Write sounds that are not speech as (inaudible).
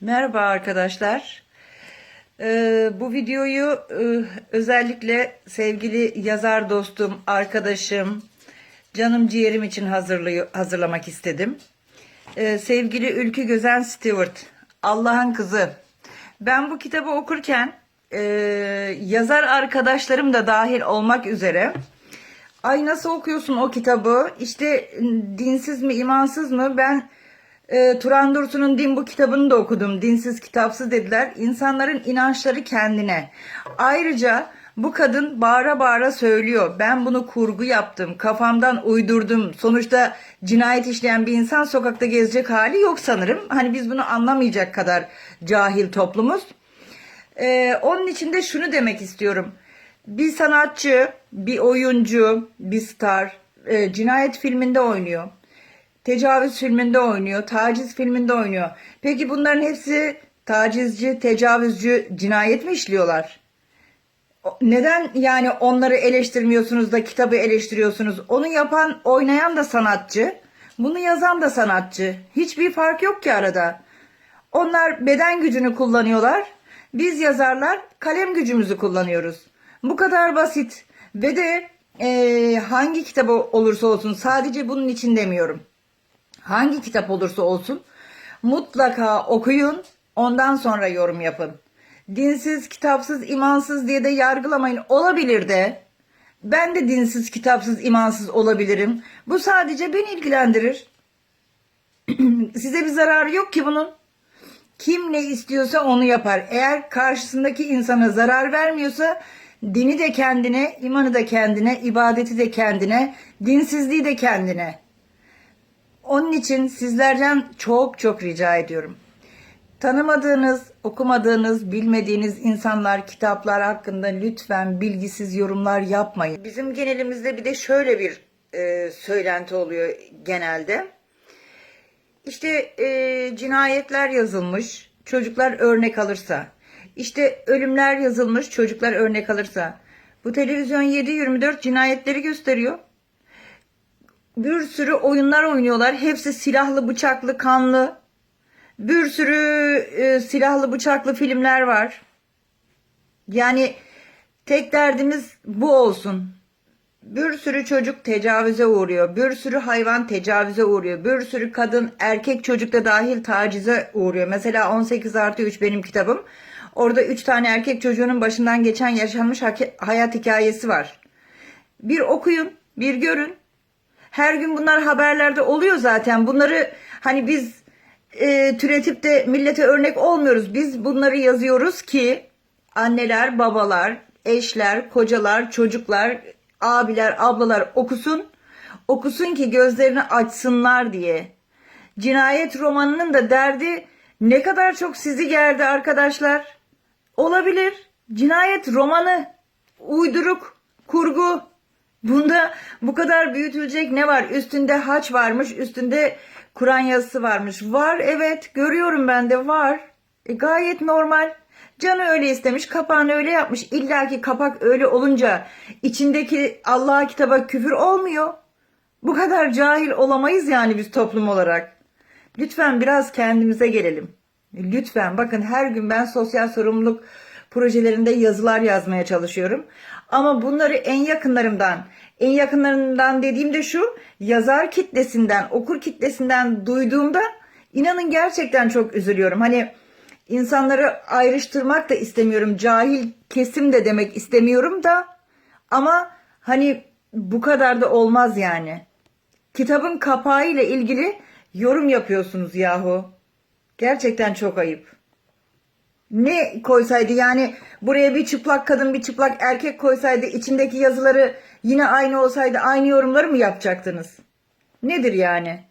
Merhaba arkadaşlar. Ee, bu videoyu e, özellikle sevgili yazar dostum, arkadaşım, canım ciğerim için hazırlamak istedim. Ee, sevgili Ülkü Gözen Stewart, Allah'ın Kızı. Ben bu kitabı okurken e, yazar arkadaşlarım da dahil olmak üzere Ay nasıl okuyorsun o kitabı? İşte dinsiz mi, imansız mı? Ben e, Turan Dursun'un Din bu kitabını da okudum. Dinsiz kitapsız dediler. İnsanların inançları kendine. Ayrıca bu kadın bağıra bağıra söylüyor. Ben bunu kurgu yaptım. Kafamdan uydurdum. Sonuçta cinayet işleyen bir insan sokakta gezecek hali yok sanırım. Hani biz bunu anlamayacak kadar cahil toplumuz. Ee, onun için de şunu demek istiyorum. Bir sanatçı, bir oyuncu, bir star e, cinayet filminde oynuyor. Tecavüz filminde oynuyor, taciz filminde oynuyor. Peki bunların hepsi tacizci, tecavüzcü cinayet mi işliyorlar? Neden yani onları eleştirmiyorsunuz da kitabı eleştiriyorsunuz? Onu yapan, oynayan da sanatçı, bunu yazan da sanatçı. Hiçbir fark yok ki arada. Onlar beden gücünü kullanıyorlar. Biz yazarlar kalem gücümüzü kullanıyoruz. Bu kadar basit. Ve de eee, hangi kitabı olursa olsun sadece bunun için demiyorum. Hangi kitap olursa olsun mutlaka okuyun. Ondan sonra yorum yapın. Dinsiz, kitapsız, imansız diye de yargılamayın. Olabilir de. Ben de dinsiz, kitapsız, imansız olabilirim. Bu sadece beni ilgilendirir. (clears throat) Size bir zararı yok ki bunun. Kim ne istiyorsa onu yapar. Eğer karşısındaki insana zarar vermiyorsa dini de kendine, imanı da kendine, ibadeti de kendine, dinsizliği de kendine. Onun için sizlerden çok çok rica ediyorum. Tanımadığınız, okumadığınız, bilmediğiniz insanlar, kitaplar hakkında lütfen bilgisiz yorumlar yapmayın. Bizim genelimizde bir de şöyle bir e, söylenti oluyor genelde. İşte e, cinayetler yazılmış, çocuklar örnek alırsa. İşte ölümler yazılmış, çocuklar örnek alırsa. Bu televizyon 7-24 cinayetleri gösteriyor. Bir sürü oyunlar oynuyorlar. Hepsi silahlı, bıçaklı, kanlı. Bir sürü e, silahlı, bıçaklı filmler var. Yani tek derdimiz bu olsun. Bir sürü çocuk tecavüze uğruyor. Bir sürü hayvan tecavüze uğruyor. Bir sürü kadın, erkek çocuk da dahil tacize uğruyor. Mesela 18 artı 3 benim kitabım. Orada 3 tane erkek çocuğunun başından geçen yaşanmış hayat hikayesi var. Bir okuyun, bir görün. Her gün bunlar haberlerde oluyor zaten. Bunları hani biz e, türetip de millete örnek olmuyoruz. Biz bunları yazıyoruz ki anneler, babalar, eşler, kocalar, çocuklar, abiler, ablalar okusun. Okusun ki gözlerini açsınlar diye. Cinayet romanının da derdi ne kadar çok sizi gerdi arkadaşlar. Olabilir. Cinayet romanı, uyduruk, kurgu. Bunda bu kadar büyütülecek ne var? Üstünde haç varmış, üstünde Kur'an yazısı varmış. Var evet, görüyorum ben de var. E, gayet normal. Canı öyle istemiş, kapağını öyle yapmış. İlla ki kapak öyle olunca içindeki Allah'a kitaba küfür olmuyor. Bu kadar cahil olamayız yani biz toplum olarak. Lütfen biraz kendimize gelelim. Lütfen bakın her gün ben sosyal sorumluluk projelerinde yazılar yazmaya çalışıyorum. Ama bunları en yakınlarımdan, en yakınlarımdan dediğimde şu, yazar kitlesinden, okur kitlesinden duyduğumda inanın gerçekten çok üzülüyorum. Hani insanları ayrıştırmak da istemiyorum. Cahil kesim de demek istemiyorum da ama hani bu kadar da olmaz yani. Kitabın kapağı ile ilgili yorum yapıyorsunuz yahu. Gerçekten çok ayıp. Ne koysaydı yani buraya bir çıplak kadın bir çıplak erkek koysaydı içindeki yazıları yine aynı olsaydı aynı yorumları mı yapacaktınız? Nedir yani?